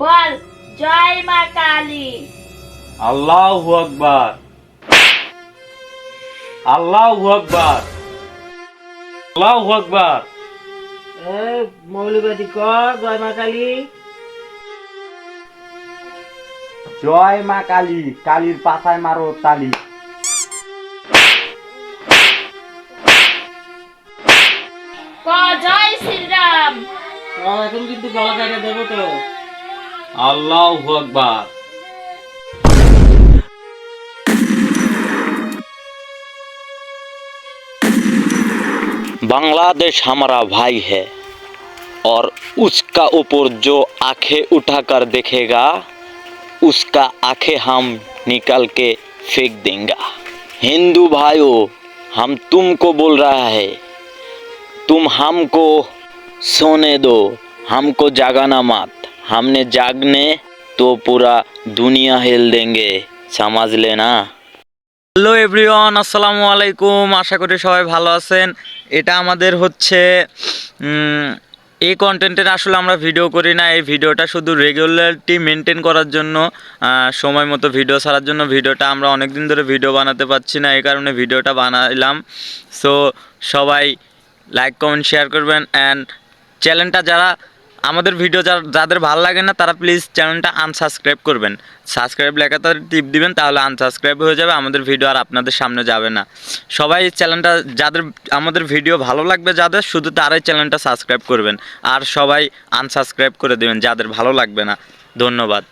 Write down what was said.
বল জয় মা কালী। আল্লাহ আকবার। আল্লাহ আকবার। আল্লাহ আকবার। মৌলবাদী কর জয় মা কালী। জয় মা কালী কালীর পাতায় মারো তালি। ক জয় শ্রীরাম। এখন কিন্তু গলা কাটে দেবো তো। আল্লাহ আকবার बांग्लादेश हमारा भाई है और उसका ऊपर जो आंखें उठाकर देखेगा उसका आंखें हम निकाल के फेंक देंगे हिंदू भाइयों हम तुमको बोल रहा है तुम हमको सोने दो हमको जागाना मत हमने जागने तो पूरा दुनिया हिल देंगे समझ लेना হ্যালো এভরিওয়ান আসসালামু আলাইকুম আশা করি সবাই ভালো আছেন এটা আমাদের হচ্ছে উম, এই কন্টেন্টের আসলে আমরা ভিডিও করি না এই ভিডিওটা শুধু রেগুলারিটি মেনটেন করার জন্য আহ, সময় মতো ভিডিও ছাড়ার জন্য ভিডিওটা আমরা অনেক দিন ধরে ভিডিও বানাতে পারছি না এই কারণে ভিডিওটা বানাইলাম সো সবাই লাইক কমেন্ট শেয়ার করবেন অ্যান্ড চ্যানেলটা যারা আমাদের ভিডিও যাদের ভালো লাগে না, তারা প্লিজ চ্যানেলটা আনসাবস্ক্রাইব করবেন। সাবস্ক্রাইব লেখাতে টিপ দিবেন, তাহলে আনসাবস্ক্রাইব হয়ে যাবে, আমাদের ভিডিও আর আপনাদের সামনে যাবে না। সবাই চ্যানেলটা যাদের আমাদের ভিডিও ভালো লাগবে যাদের, শুধু তারাই চ্যানেলটা সাবস্ক্রাইব করবেন। আর সবাই আনসাবস্ক্রাইব করে দেবেন, যাদের ভালো লাগবে না। ধন্যবাদ।